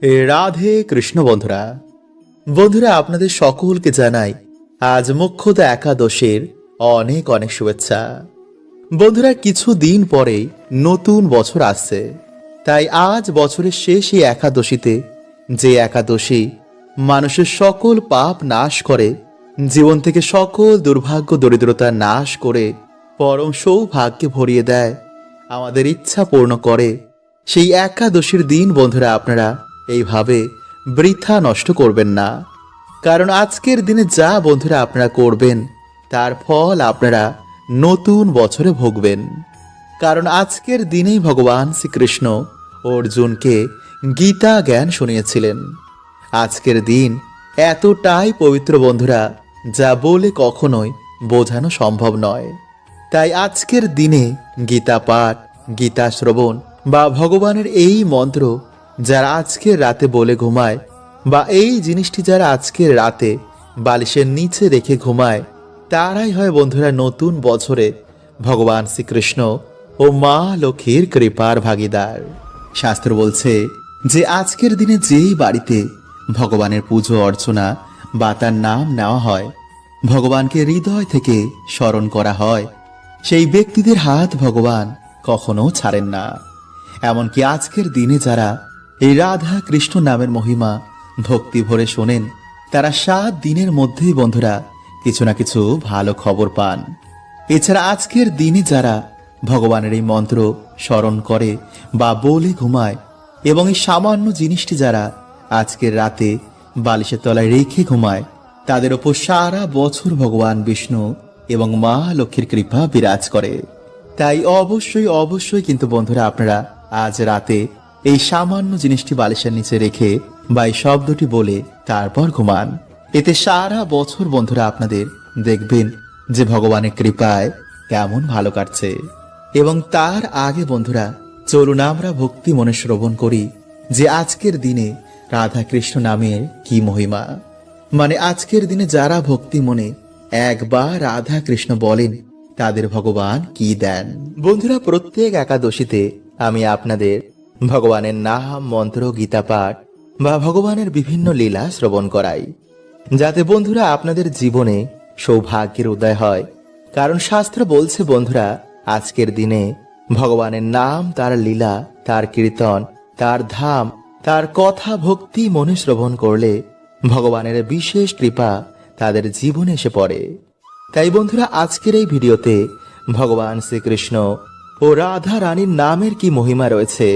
রাধে কৃষ্ণ বন্ধুরা বন্ধুরা আপনাদের সকলকে জানাই আজ মুখ্যতা একাদশের অনেক অনেক শুভেচ্ছা। বন্ধুরা কিছু দিন পরে নতুন বছর আসছে, তাই আজ বছরের শেষ এই একাদশীতে যে একাদশী মানুষের সকল পাপ নাশ করে, জীবন থেকে সকল দুর্ভাগ্য, দরিদ্রতা নাশ করে পরম সৌভাগ্যে ভরিয়ে দেয়, আমাদের ইচ্ছা পূর্ণ করে, সেই একাদশীর দিন বন্ধুরা আপনারা এইভাবে বৃথা নষ্ট করবেন না। কারণ আজকের দিনে যা বন্ধুরা আপনারা করবেন, তার ফল আপনারা নতুন বছরে ভোগবেন। কারণ আজকের দিনেই ভগবান শ্রীকৃষ্ণ অর্জুনকে গীতা জ্ঞান শুনিয়েছিলেন। আজকের দিন এতটাই পবিত্র বন্ধুরা, যা বলে কখনোই বোঝানো সম্ভব নয়। তাই আজকের দিনে গীতা পাঠ, গীতা শ্রবণ বা ভগবানের এই মন্ত্র যারা আজকের রাতে বলে ঘুমায়, বা এই জিনিসটি যারা আজকের রাতে বালিশের নিচে রেখে ঘুমায়, তারাই হয় বন্ধুরা নতুন বছরে ভগবান শ্রীকৃষ্ণ ও মা লক্ষ্মীর কৃপার ভাগিদার। শাস্ত্র বলছে যে আজকের দিনে যেই বাড়িতে ভগবানের পুজো, অর্চনা বা তার নাম নেওয়া হয়, ভগবানকে হৃদয় থেকে স্মরণ করা হয়। সেই ব্যক্তিদের হাত ভগবান কখনো ছাড়েন না। এমনকি আজকের দিনে যারা এই রাধা কৃষ্ণ নামের মহিমা ভক্তি ভরে শোনেন। তারা সাত দিনের মধ্যেই বন্ধুরা কিছু না কিছু ভালো খবর পান। এছাড়া আজকের দিনে যারা ভগবানের এই মন্ত্র স্মরণ করে বা বলে ঘুমায় এবং এই সামান্য জিনিসটি যারা আজকের রাতে বালিশের তলায় রেখে ঘুমায়, তাদের ওপর সারা বছর ভগবান বিষ্ণু এবং মা লক্ষ্মীর কৃপা বিরাজ করে। তাই অবশ্যই অবশ্যই কিন্তু বন্ধুরা আপনারা আজ রাতে এই সামান্য জিনিসটি বালিশের নিচে রেখে বা এই শব্দটি বলে তারপর ঘুমান। এতে সারা বছর বন্ধুরা আপনাদের দেখবেন যে ভগবানের কৃপায় কেমন ভালো কাটছে। এবং তার আগে বন্ধুরা, চলুন আমরা ভক্তি মনে শ্রবণ করি যে আজকের দিনে রাধা কৃষ্ণ নামের কি মহিমা। মানে আজকের দিনে যারা ভক্তি মনে একবার রাধা কৃষ্ণ বলেন, তাদের ভগবান কি দেন? বন্ধুরা, প্রত্যেক একাদশীতে আমি আপনাদের ভগবানের নাম, মন্ত্র, গীতা পাঠ বা ভগবানের বিভিন্ন লীলা শ্রবণ করাই, যাতে বন্ধুরা আপনাদের জীবনে সৌভাগ্যের উদয় হয়। কারণ শাস্ত্র বলছে, বন্ধুরা, আজকের দিনে ভগবানের নাম, তার লীলা, তার কীর্তন, তার ধাম, তার কথা ভক্তি মনে শ্রবণ করলে ভগবানের বিশেষ কৃপা তাদের জীবনে এসে পড়ে। তাই বন্ধুরা, আজকের এই ভিডিওতে ভগবান শ্রীকৃষ্ণ ও রাধা রানীর নামের কি মহিমা রয়েছে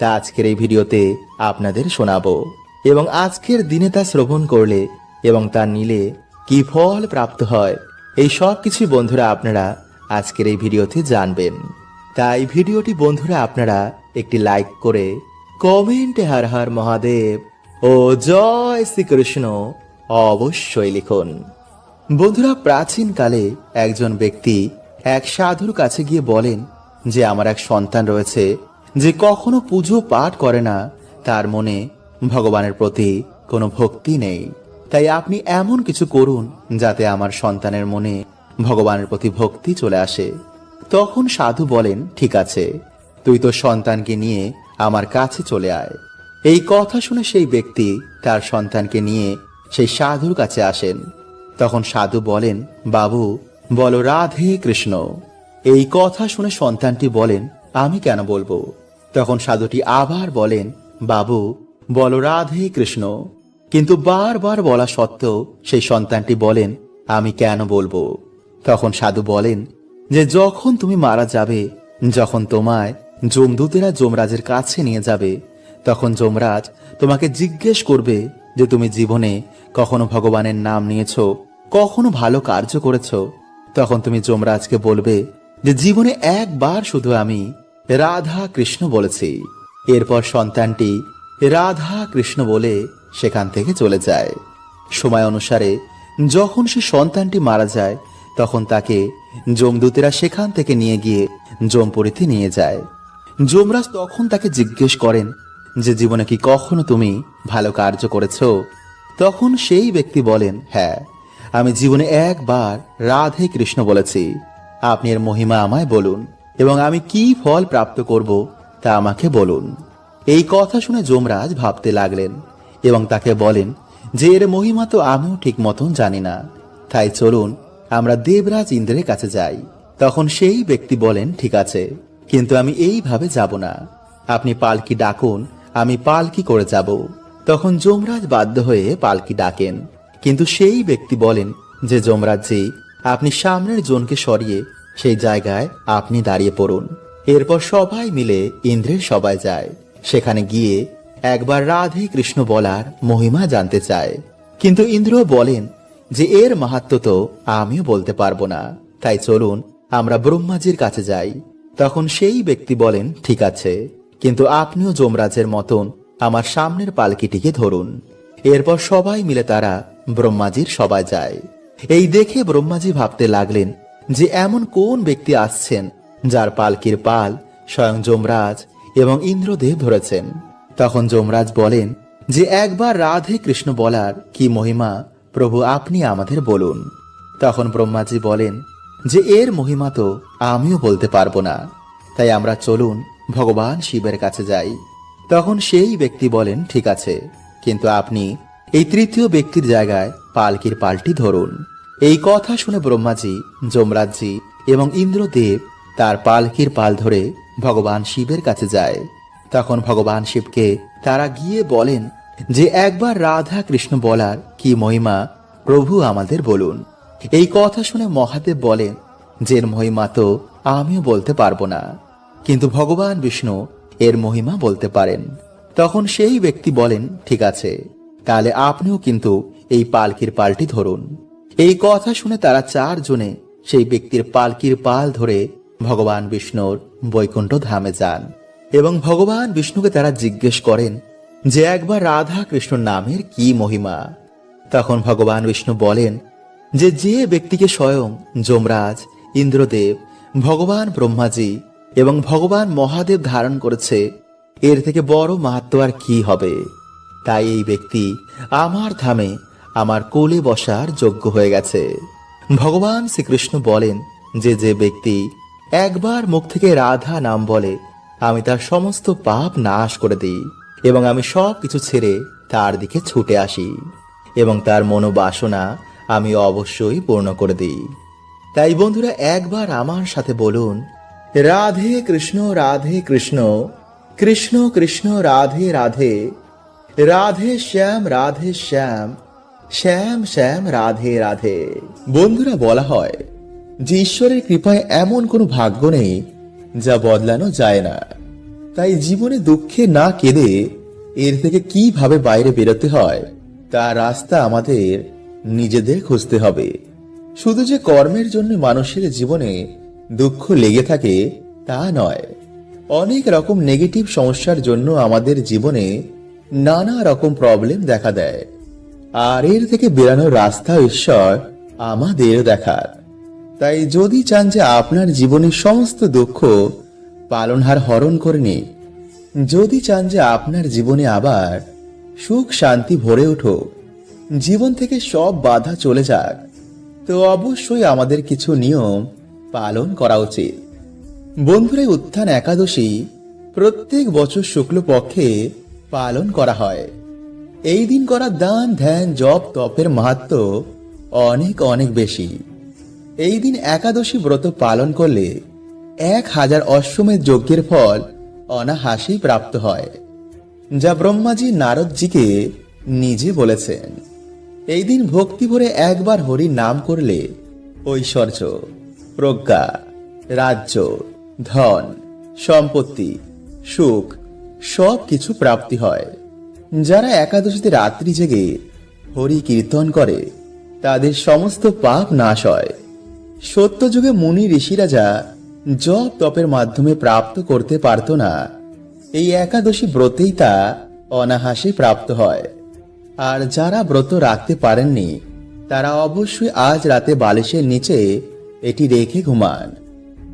তা আজকের এই ভিডিওতে আপনাদের শোনাবো। এবং আজকের দিনে তা শ্রবণ করলে এবং তা নিলে কি ফল প্রাপ্ত হয়, এই সব কিছু বন্ধুরা আপনারা আজকের এই ভিডিওতে জানবেন। তাই ভিডিওটি বন্ধুরা আপনারা একটি লাইক করে কমেন্টে হার হার মহাদেব ও জয় শ্রীকৃষ্ণ অবশ্যই লিখুন। বন্ধুরা প্রাচীনকালে একজন ব্যক্তি এক সাধুর কাছে গিয়ে বলেন যে, আমার এক সন্তান রয়েছে যে কখনো পুজো পাঠ করে না, তার মনে ভগবানের প্রতি কোনো ভক্তি নেই। তাই আপনি এমন কিছু করুন যাতে আমার সন্তানের মনে ভগবানের প্রতি ভক্তি চলে আসে। তখন সাধু বলেন, ঠিক আছে, তুই তো সন্তানকে নিয়ে আমার কাছে চলে আয়। এই কথা শুনে সেই ব্যক্তি তার সন্তানকে নিয়ে সেই সাধুর কাছে আসেন। তখন সাধু বলেন, বাবু, বলো রাধে কৃষ্ণ। এই কথা শুনে সন্তানটি বলেন আমি কেন বলব? তখন সাধুটি আবার বলেন, বাবু, বলো রাধে কৃষ্ণ। কিন্তু বারবার বলা সত্ত্বেও সেই সন্তানটি বলেন, আমি কেন বলব? তখন সাধু বলেন, যে যখন তুমি মারা যাবে, যখন তোমায় যমদূতেরা যমরাজের কাছে নিয়ে যাবে, তখন যমরাজ তোমাকে জিজ্ঞেস করবে যে তুমি জীবনে কখনো ভগবানের নাম নিয়েছো, কখনো ভালো কার্য করেছ। তখন তুমি যমরাজকে বলবে যে জীবনে একবার শুধু আমি রাধা কৃষ্ণ বলেছি। এরপর সন্তানটি রাধা কৃষ্ণ বলে সেখান থেকে চলে যায়। সময় অনুসারে যখন সে সন্তানটি মারা যায়, তখন তাকে যমদূতেরা সেখান থেকে নিয়ে গিয়ে যমপুরীতে নিয়ে যায়। যমরাজ তখন তাকে জিজ্ঞেস করেন যে, জীবনে কি কখনো তুমি ভালো কার্য করেছ? তখন সেই ব্যক্তি বলেন হ্যাঁ আমি জীবনে একবার রাধে কৃষ্ণ বলেছি। আপনি এর মহিমা আমায় বলুন, এবং আমি কি ফল প্রাপ্ত করব তা আমাকে বলুন। এই কথা শুনে যমরাজ ভাবতে লাগলেন, এবং তাকে বলেন, যে এর মহিমা তো আমিও ঠিক মতন জানি না। তাই চলুন, আমরা দেবরাজ ইন্দ্রের কাছে যাই। তখন সেই ব্যক্তি বলেন, ঠিক আছে, কিন্তু আমি এইভাবে যাব না। আপনি পালকি ডাকুন, আমি পালকি করে যাব। তখন যমরাজ বাধ্য হয়ে পালকি ডাকেন, কিন্তু সেই ব্যক্তি বলেন, যে যমরাজ যমরাজজি আপনি সামনের জনকে সরিয়ে সেই জায়গায় আপনি দাঁড়িয়ে পড়ুন। এরপর সবাই মিলে ইন্দ্রের সবাই যায়। সেখানে গিয়ে একবার রাধে কৃষ্ণ বলার মহিমা জানতে চায়। কিন্তু ইন্দ্র বলেন যে এর মাহাত্ম তো আমিও বলতে পারব না। তাই চলুন, আমরা ব্রহ্মাজির কাছে যাই। তখন সেই ব্যক্তি বলেন, ঠিক আছে। কিন্তু আপনিও যমরাজের মতন আমার সামনের পালকিটিকে ধরুন। এরপর সবাই মিলে তারা ব্রহ্মাজির সবাই যায়। এই দেখে ব্রহ্মাজি ভাবতে লাগলেন যে এমন কোন ব্যক্তি আসছেন যার পালকির পাল, স্বয়ং যমরাজ এবং ইন্দ্রদেব ধরেছেন। তখন যমরাজ বলেন যে একবার রাধে কৃষ্ণ বলার কি মহিমা, প্রভু আপনি আমাদের বলুন। তখন ব্রহ্মাজি বলেন যে এর মহিমা তো আমিও বলতে পারব না, তাই আমরা চলুন ভগবান শিবের কাছে যাই। তখন সেই ব্যক্তি বলেন, ঠিক আছে, কিন্তু আপনি এই তৃতীয় ব্যক্তির জায়গায় পালকির পালটি ধরুন। এই কথা শুনে ব্রহ্মাজি যমরাজজি এবং ইন্দ্রদেব তার পালকির পাল ধরে ভগবান শিবের কাছে যায়। তখন ভগবান শিবকে তারা গিয়ে বলেন যে, একবার রাধা কৃষ্ণ বলার কি মহিমা, প্রভু আমাদের বলুন। এই কথা শুনে মহাদেব বলেন যে মহিমা তো আমিও বলতে পারব না। কিন্তু ভগবান বিষ্ণু এর মহিমা বলতে পারেন। তখন সেই ব্যক্তি বলেন, ঠিক আছে, তাহলে আপনিও কিন্তু এই পালকির পালটি ধরুন। এই কথা শুনে তারা চারজনে সেই ব্যক্তির পালকির পাল ধরে ভগবান বিষ্ণুর বৈকুণ্ঠ ধামে যান এবং ভগবান বিষ্ণুকে তারা জিজ্ঞেস করেন যে একবার রাধা কৃষ্ণ নামের কি মহিমা? তখন ভগবান বিষ্ণু বলেন যে যে ব্যক্তিকে স্বয়ং যমরাজ, ইন্দ্রদেব, ভগবান ব্রহ্মাজি এবং ভগবান মহাদেব ধারণ করেছে, এর থেকে বড় মাহাত্ম আর কি হবে? তাই এই ব্যক্তি আমার ধামে আমার কোলে বসার যোগ্য হয়ে গেছে। ভগবান শ্রীকৃষ্ণ বলেন যে যে ব্যক্তি একবার মুখ থেকে রাধা নাম বলে, আমি তার সমস্ত পাপ নাশ করে দিই এবং আমি সব কিছু ছেড়ে তার দিকে ছুটে আসি এবং তার মনোবাসনা আমি অবশ্যই পূর্ণ করে দিই। তাই বন্ধুরা, একবার আমার সাথে বলুন, রাধে কৃষ্ণ রাধে কৃষ্ণ কৃষ্ণ কৃষ্ণ, রাধে রাধে রাধে শ্যাম রাধে শ্যাম শ্যাম শ্যাম, রাধে রাধে। বন্ধুরা, বলা হয় যে ঈশ্বরের কৃপায় এমন কোনো ভাগ্য নেই যা বদলানো যায় না। তাই জীবনে দুঃখে না কেঁদে এর থেকে কীভাবে বাইরে বেরোতে হয় তার রাস্তা আমাদের নিজেদের খুঁজতে হবে। শুধু যে কর্মের জন্য মানুষের জীবনে দুঃখ লেগে থাকে, তা নয়। অনেক রকম নেগেটিভ সমস্যার জন্য আমাদের জীবনে নানা রকম প্রবলেম দেখা দেয়। আর এর থেকে বেরানোর রাস্তা ঈশ্বর আমাদের দেখার। তাই যদি চান যে আপনার জীবনের সমস্ত দুঃখ পালনহার হরণ করে নিক যদি চান যে আপনার জীবনে আবার সুখ শান্তি ভরে উঠুক, জীবন থেকে সব বাধা চলে যাক, তো অবশ্যই আমাদের কিছু নিয়ম পালন করা উচিত। বন্ধুরে উত্থান একাদশী প্রত্যেক বছর শুক্লপক্ষে পালন করা হয়। এই দিন করা দান, ধ্যান, জপ, তপের মাহাত্ম অনেক অনেক বেশি। এই দিন একাদশী ব্রত পালন করলে এক হাজার অশ্বমেধ যজ্ঞের ফল অনাহাসেই প্রাপ্ত হয়, যা ব্রহ্মাজি নারদজিকে নিজে বলেছেন। এই দিন ভক্তি ভরে একবার হরি নাম করলে ঐশ্বর্য, প্রজ্ঞা, রাজ্য, ধন, সম্পত্তি, সুখ সব কিছু প্রাপ্তি হয়। যারা একাদশীতে রাত্রি জেগে হরি কীর্তন করে, তাদের সমস্ত পাপ নাশ হয়। সত্যযুগে মুনি ঋষিরা যা জপ তপের মাধ্যমে প্রাপ্ত করতে পারত না। এই একাদশী ব্রতেই তা অনাহাসে প্রাপ্ত হয়। আর যারা ব্রত রাখতে পারেননি, তারা অবশ্যই আজ রাতে বালিশের নিচে এটি রেখে ঘুমান।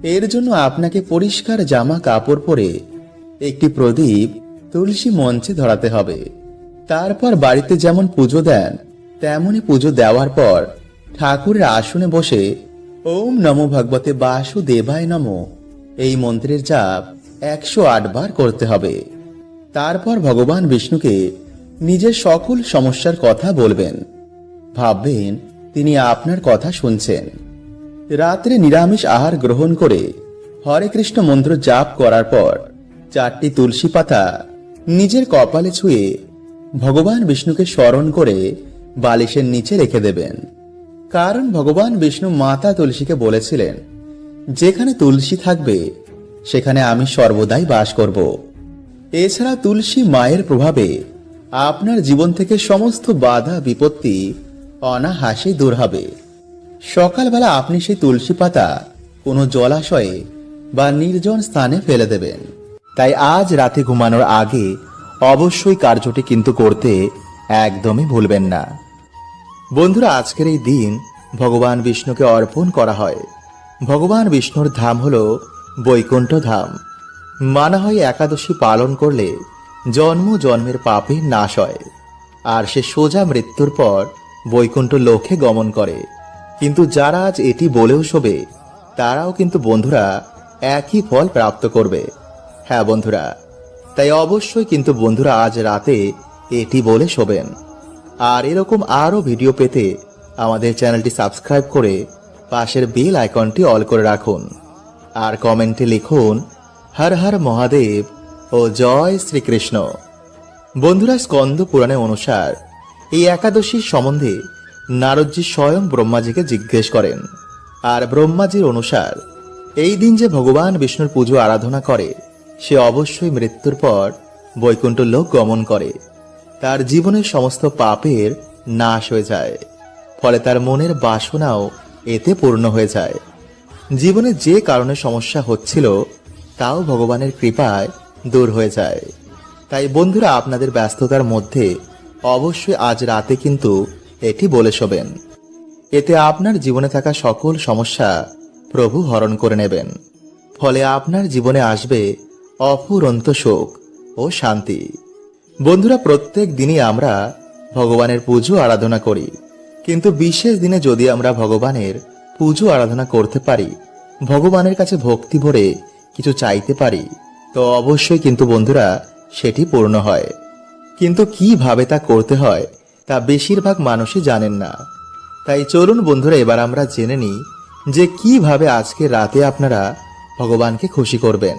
এর জন্য আপনাকে পরিষ্কার জামা কাপড় পরে একটি প্রদীপ তুলসী মঞ্চে ধরাতে হবে। তারপর বাড়িতে যেমন পুজো দেন তেমনই পুজো দেওয়ার পর ঠাকুরের আসনে বসে ওম নমো ভগবতে বাসুদেবায় নমো। এই মন্ত্রের জাপ একশো আট বার করতে হবে। তারপর ভগবান বিষ্ণুকে নিজের সকল সমস্যার কথা বলবেন। ভাববেন, তিনি আপনার কথা শুনছেন। রাত্রে নিরামিষ আহার গ্রহণ করে হরে কৃষ্ণ মন্ত্র জাপ করার পর চারটি তুলসী পাতা নিজের কপালে ছুঁয়ে ভগবান বিষ্ণুকে স্মরণ করে বালিশের নিচে রেখে দেবেন। কারণ ভগবান বিষ্ণু মাতা তুলসীকে বলেছিলেন, যেখানে তুলসী থাকবে, সেখানে আমি সর্বদাই বাস করব। এছাড়া তুলসী মায়ের প্রভাবে আপনার জীবন থেকে সমস্ত বাধা, বিপত্তি, অনাহাসে দূর হবে। সকালবেলা আপনি সেই তুলসী পাতা কোনো জলাশয়ে বা নির্জন স্থানে ফেলে দেবেন। তাই আজ রাতে ঘুমানোর আগে অবশ্যই কার্যটি কিন্তু করতে একদমই ভুলবেন না। বন্ধুরা, আজকের এই দিন ভগবান বিষ্ণুকে অর্পণ করা হয়। ভগবান বিষ্ণুর ধাম হল বৈকুণ্ঠ ধাম। মানা হয় একাদশী পালন করলে জন্ম জন্মের পাপে নাশ হয় আর সে সোজা মৃত্যুর পর বৈকুণ্ঠ লোকে গমন করে। কিন্তু যারা আজ এটি বলেও শোবে, তারাও কিন্তু বন্ধুরা একই ফল প্রাপ্ত করবে। হ্যাঁ বন্ধুরা, তাই অবশ্যই কিন্তু বন্ধুরা আজ রাতে এটি বলে শোবেন। আর এরকম আরও ভিডিও পেতে আমাদের চ্যানেলটি সাবস্ক্রাইব করে পাশের বেল আইকনটি অল করে রাখুন। আর কমেন্টে লিখুন, হর হর মহাদেব ও জয় শ্রীকৃষ্ণ। বন্ধুরা, স্কন্দ পুরাণে অনুসার এই একাদশীর সম্বন্ধে নারদজি স্বয়ং ব্রহ্মাজিকে জিজ্ঞেস করেন। আর ব্রহ্মাজির অনুসার, এই দিন যে ভগবান বিষ্ণুর পুজো আরাধনা করে সে অবশ্যই মৃত্যুর পর বৈকুণ্ঠ লোক গমন করে। তার জীবনের সমস্ত পাপের নাশ হয়ে যায়। ফলে তার মনের বাসনাও এতে পূর্ণ হয়ে যায়। জীবনে যে কারণে সমস্যা হচ্ছিল, তাও ভগবানের কৃপায় দূর হয়ে যায়। তাই বন্ধুরা, আপনাদের ব্যস্ততার মধ্যে অবশ্যই আজ রাতে কিন্তু এটি বলে শোবেন। এতে আপনার জীবনে থাকা সকল সমস্যা প্রভু হরণ করে নেবেন। ফলে আপনার জীবনে আসবে অফুরন্ত সুখ ও শান্তি। বন্ধুরা, প্রত্যেক দিনই আমরা ভগবানের পুজো আরাধনা করি। কিন্তু বিশেষ দিনে যদি আমরা ভগবানের পুজো আরাধনা করতে পারি, ভগবানের কাছে ভক্তি ভরে কিছু চাইতে পারি, তো অবশ্যই কিন্তু বন্ধুরা সেটি পূর্ণ হয়। কিন্তু কীভাবে তা করতে হয়, তা বেশিরভাগ মানুষই জানেন না। তাই চলুন বন্ধুরা, এবার আমরা জেনে নিই যে কীভাবে আজকে রাতে আপনারা ভগবানকে খুশি করবেন।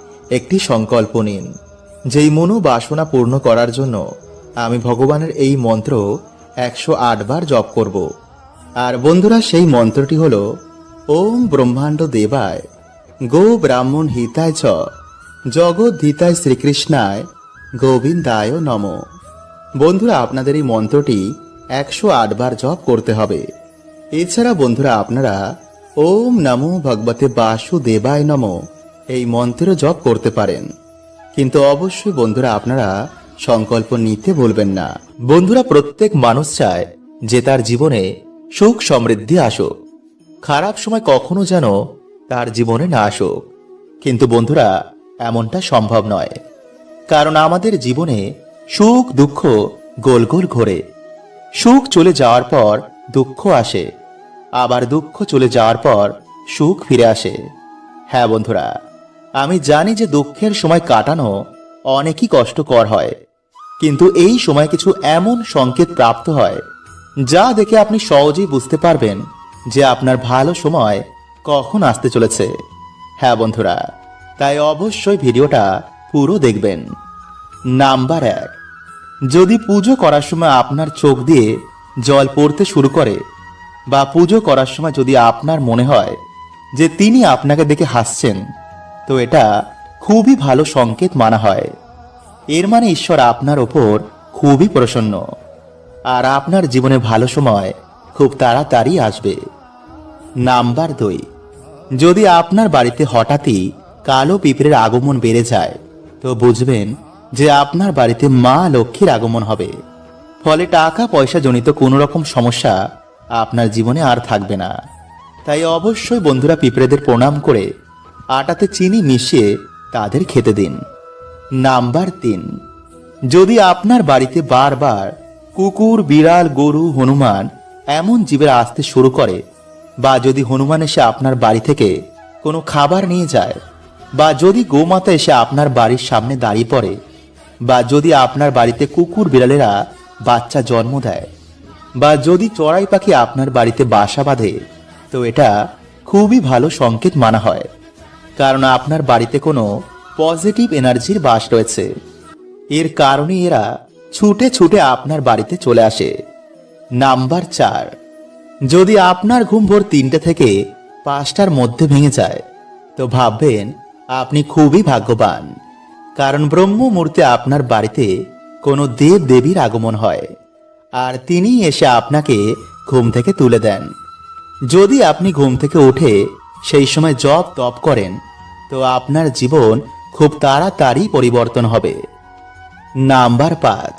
একটি সংকল্প নিন, যেই মনো বাসনা পূর্ণ করার জন্য আমি ভগবানের এই মন্ত্র একশো আট বার জপ করব। আর বন্ধুরা, সেই মন্ত্রটি হল, ওম ব্রহ্মাণ্ড দেবায়, গো ব্রাহ্মণ হিতায় চ, জগৎ হিতায় শ্রীকৃষ্ণায়, গোবিন্দায় নম। বন্ধুরা, আপনাদের এই মন্ত্রটি একশো আট বার জপ করতে হবে। এছাড়া বন্ধুরা, আপনারা ওম নমো ভগবতে বাসুদেবায় নম। এই মন্ত্র জপ করতে পারেন। কিন্তু অবশ্যই বন্ধুরা আপনারা সংকল্প নিতে বলবেন না। বন্ধুরা প্রত্যেক মানুষ চায় যে তার জীবনে সুখ সমৃদ্ধি আসুক। খারাপ সময় কখনো যেন তার জীবনে না আসুক। কিন্তু বন্ধুরা, এমনটা সম্ভব নয়। কারণ আমাদের জীবনে সুখ, দুঃখ গোল গোল ঘোরে। সুখ চলে যাওয়ার পর দুঃখ আসে। আবার দুঃখ চলে যাওয়ার পর সুখ ফিরে আসে। হ্যাঁ বন্ধুরা আমি জানি যে দুঃখের সময় কাটানো অনেকই কষ্টকর হয়, কিন্তু এই সময় কিছু এমন সংকেত প্রাপ্ত হয়, যা দেখে আপনি সহজেই বুঝতে পারবেন যে আপনার ভালো সময় কখন আসতে চলেছে। হ্যাঁ বন্ধুরা, তাই অবশ্যই ভিডিওটা পুরো দেখবেন। নাম্বার এক, যদি পুজো করার সময় আপনার চোখ দিয়ে জল পড়তে শুরু করে, বা পুজো করার সময় যদি আপনার মনে হয় যে তিনি আপনাকে দেখে হাসছেন তো এটা খুবই ভালো সংকেত মানা হয়। এর মানে ঈশ্বর আপনার ওপর খুবই প্রসন্ন। আর আপনার জীবনে ভালো সময় খুব তাড়াতাড়ি আসবে। নাম্বার দুই, যদি আপনার বাড়িতে হঠাৎই কালো পিঁপড়ের আগমন বেড়ে যায়, তো বুঝবেন যে আপনার বাড়িতে মা লক্ষ্মীর আগমন হবে। ফলে টাকা পয়সা জনিত কোনো রকম সমস্যা আপনার জীবনে আর থাকবে না। তাই অবশ্যই বন্ধুরা পিঁপড়েদের প্রণাম করে আটাতে চিনি মিশিয়ে তাদের খেতে দিন। নাম্বার তিন, যদি আপনার বাড়িতে বারবার কুকুর, বিড়াল, গরু, হনুমান এমন জীবের আসতে শুরু করে বা যদি হনুমান এসে আপনার বাড়ি থেকে কোনো খাবার নিয়ে যায় বা যদি গোমাতা এসে আপনার বাড়ির সামনে দাঁড়িয়ে পড়ে বা যদি আপনার বাড়িতে কুকুর, বিড়ালেরা বাচ্চা জন্ম দেয় বা যদি চড়াই পাখি আপনার বাড়িতে বাসা বাঁধে, তো এটা খুবই ভালো সংকেত মানা হয়। কারণ আপনার বাড়িতে কোনো পজিটিভ এনার্জির বাস রয়েছে। এর কারণে এরা ছুটে ছুটে আপনার বাড়িতে চলে আসে। নাম্বার চার, যদি আপনার ঘুম ভোর তিনটে থেকে পাঁচটার মধ্যে ভেঙে যায়, তো ভাববেন আপনি খুবই ভাগ্যবান, কারণ ব্রহ্ম মুহূর্তে আপনার বাড়িতে কোনো দেব দেবীর আগমন হয়, আর তিনি এসে আপনাকে ঘুম থেকে তুলে দেন। যদি আপনি ঘুম থেকে উঠে সেই সময় জপ তপ করেন তো আপনার জীবন খুব তাড়াতাড়ি পরিবর্তন হবে। নাম্বার পাঁচ,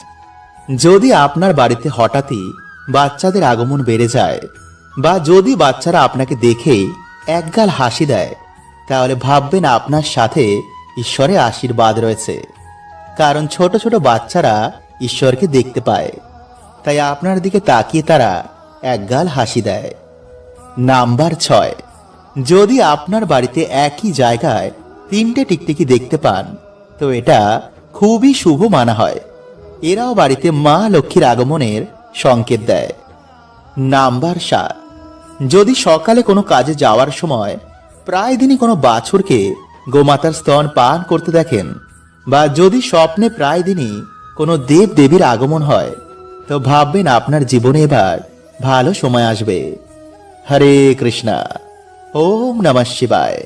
যদি আপনার বাড়িতে হঠাৎই বাচ্চাদের আগমন বেড়ে যায় বা যদি বাচ্চারা আপনাকে দেখেই একগাল হাসি দেয়, তাহলে ভাববেন আপনার সাথে ঈশ্বরের আশীর্বাদ রয়েছে। কারণ ছোট ছোট বাচ্চারা ঈশ্বরকে দেখতে পায়, তাই আপনার দিকে তাকিয়ে তারা একগাল হাসি দেয়। নাম্বার ছয় যদি আপনার বাড়িতে একই জায়গায় তিনটে টিকটিকি দেখতে পান, তো এটা খুবই শুভ মানা হয়। এরাও বাড়িতে মা লক্ষ্মীর আগমনের সংকেত দেয়। নাম্বার সাত। যদি সকালে কোনো কাজে যাওয়ার সময় প্রায় দিনই কোনো বাছুরকে গোমাতার স্তন পান করতে দেখেন, বা যদি স্বপ্নে প্রায় দিনই কোনো দেব দেবীর আগমন হয়, তো ভাববেন আপনার জীবনে এবার ভালো সময় আসবে। হরে কৃষ্ণা। ওম নমঃ শিবায়